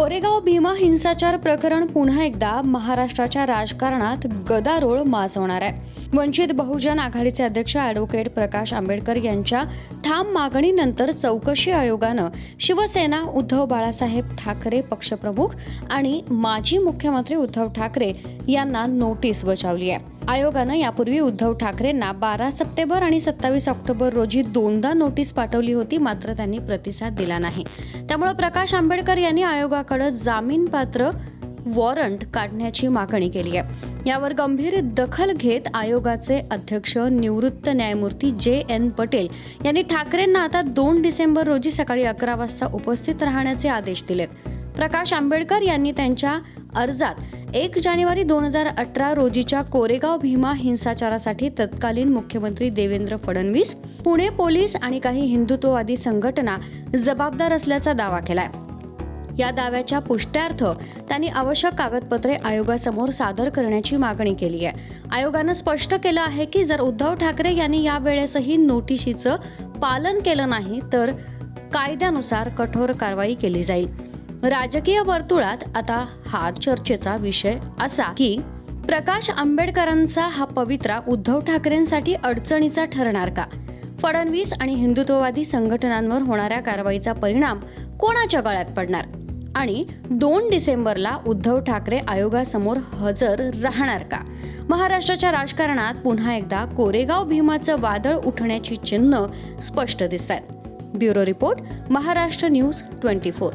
कोरेगाव भीमा हिंसाचार प्रकरण पुन्हा एकदा महाराष्ट्राच्या राजकारणात गदारोळ माजवणार आहे. वंचित बहुजन आघाडीचे अध्यक्ष ॲडव्होकेट प्रकाश आंबेडकर यांच्या ठाम मागणीनंतर चौकशी आयोगानं शिवसेना उद्धव बाळासाहेब ठाकरे पक्षप्रमुख आणि माजी मुख्यमंत्री उद्धव ठाकरे यांना नोटीस बजावली आहे. आयोगानं यापूर्वी उद्धव ठाकरेंना बारा सप्टेंबर आणि सत्तावीस ऑक्टोबर रोजी दोनदा नोटीस पाठवली होती मात्र त्यांनी प्रतिसाद दिला नाही. त्यामुळे प्रकाश आंबेडकर यांनी आयोगाकडे जामीनपात्र वॉरंट काढण्याची मागणी केली आहे. यावर गंभीर दखल घेत आयोगाचे अध्यक्ष निवृत्त न्यायमूर्ती जे एन पटेल यांनी ठाकरेंना आता दोन डिसेंबर रोजी सकाळी अकरा वाजता उपस्थित राहण्याचे आदेश दिलेत. प्रकाश आंबेडकर यांनी त्यांच्या अर्जात एक जानेवारी दोन हजार अठरा रोजीच्या कोरेगाव भीमा हिंसाचारासाठी तत्कालीन मुख्यमंत्री देवेंद्र फडणवीस पुणे पोलीस आणि काही हिंदुत्ववादी संघटना जबाबदार असल्याचा दावा केलाय. या दाव्याच्या पुष्ट्यार्थ त्यांनी आवश्यक कागदपत्रे आयोगासमोर सादर करण्याची मागणी केली आहे. आयोगानं स्पष्ट केलं आहे की जर उद्धव ठाकरे यांनी यावेळेसही नोटिशीचं पालन केलं नाही तर कायद्यानुसार कठोर कारवाई केली जाईल. राजकीय वर्तुळात आता हा चर्चेचा विषय असा की प्रकाश आंबेडकरांचा हा पवित्रा उद्धव ठाकरेंसाठी अडचणीचा ठरणार का? फडणवीस आणि हिंदुत्ववादी संघटनांवर होणाऱ्या कारवाईचा परिणाम कोणाच्या गळ्यात पडणार? आणि दोन डिसेंबरला उद्धव ठाकरे आयोगासमोर हजर राहणार का? महाराष्ट्राच्या राजकारणात पुन्हा एकदा कोरेगाव भीमाचं वादळ उठण्याची चिन्ह स्पष्ट दिसत आहेत bureau report Maharashtra news twenty four.